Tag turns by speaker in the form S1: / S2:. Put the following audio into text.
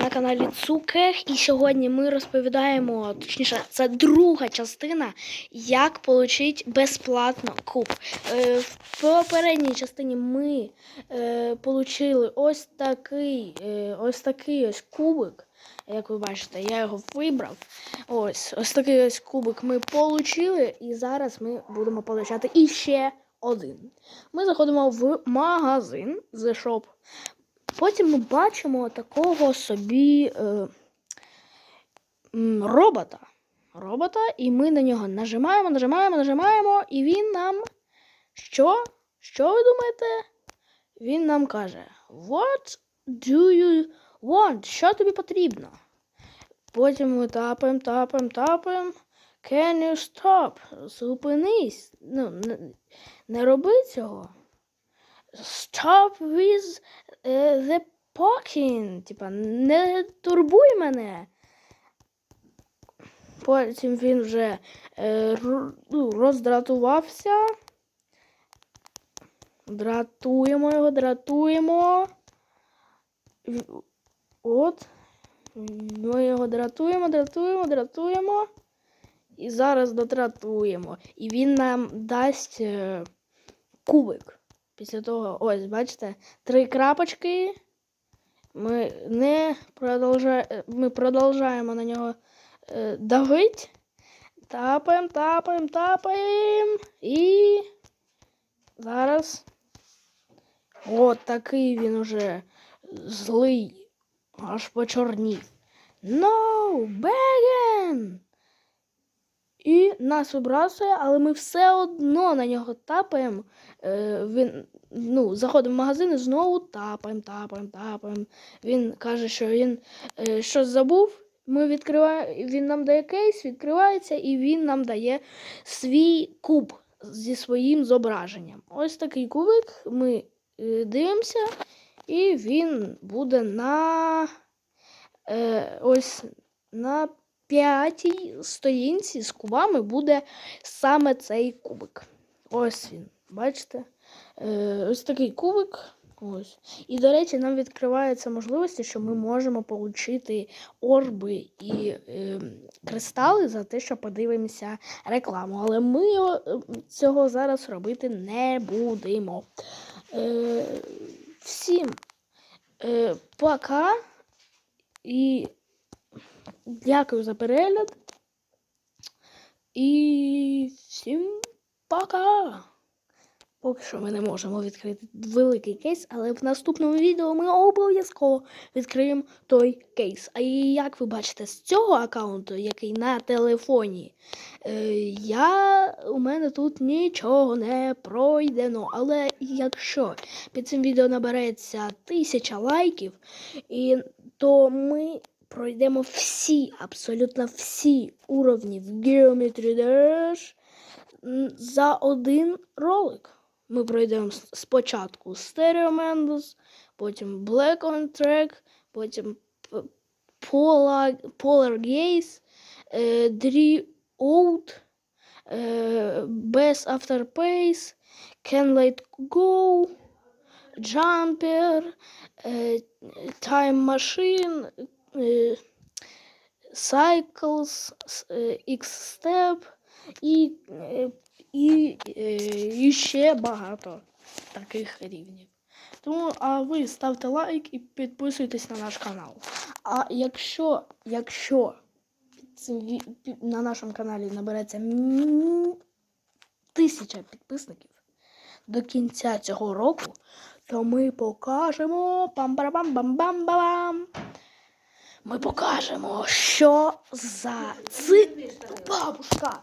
S1: на каналі Цукер, і сьогодні ми розповідаємо, точніше, це друга частина, як отримати безплатно куб. Е, в попередній частині ми е, отримали ось такий, е, ось такий ось кубик. Як ви бачите, я його вибрав. Ось, ось такий ось кубик ми отримали, і зараз ми будемо отримати іще один. Ми заходимо в магазин The Shop. Потім ми бачимо такого собі е, робота. Робота, і ми на нього нажимаємо, нажимаємо, нажимаємо, і він нам. Що? Що ви думаєте? Він нам каже: What do you want? Що тобі потрібно? Потім ми тапаємо, тапаємо, тапаємо. Can you stop? Зупинись. Ну, не, не роби цього. Stop with е, the talking. Типа, не турбуй мене. Потім він вже е, ну, роздратувався. Дратуємо його, дратуємо. От. Ми його дратуємо, дратуємо, дратуємо. І зараз дотратуємо. І він нам дасть е, кубик. Після того, ось, бачите, три крапочки. Ми не продовжаємо, ми продовжаємо на нього е, давити. Тапаємо, тапаємо, тапаємо. І зараз. От такий він уже злий. Аж почорнів. No, Беген! Нас вибрасує, але ми все одно на нього тапаємо. Е, він, ну, заходимо в магазин і знову тапаємо, тапаємо, тапаємо. Він каже, що він е, щось забув. Ми відкриваємо, він нам дає кейс, відкривається, і він нам дає свій куб зі своїм зображенням. Ось такий кубик. Ми е, дивимося, і він буде на е, ось на п'ятій сторінці з кубами буде саме цей кубик. Ось він. Бачите? Е, ось такий кубик. Ось. І, до речі, нам відкриваються можливості, що ми можемо отримати орби і е, кристали за те, що подивимося рекламу. Але ми е, цього зараз робити не будемо. Е, всім е, пока і дякую за перегляд. І всім пока! Поки що ми не можемо відкрити великий кейс, але в наступному відео ми обов'язково відкриємо той кейс. А як ви бачите, з цього аккаунту, який на телефоні, е, я, у мене тут нічого не пройдено. Але якщо під цим відео набереться тисяча лайків, і, то ми пройдемо всі, абсолютно всі уровні в Geometry Dash за один ролик. Ми пройдемо спочатку Stereo Mendes, потім Black on Track, потім Polar, Polar Gaze, е, Dree Out, е, Best After Pace, Can Let Go, Jumper, е, Time Machine, е, Cycles, е, X-Step і, е, і, е, і ще багато таких рівнів. Тому а ви ставте лайк і підписуйтесь на наш канал. А якщо, якщо на нашому каналі набереться тисяча підписників до кінця цього року, то ми покажемо пам Ми покажемо, що за ци... Бабушка!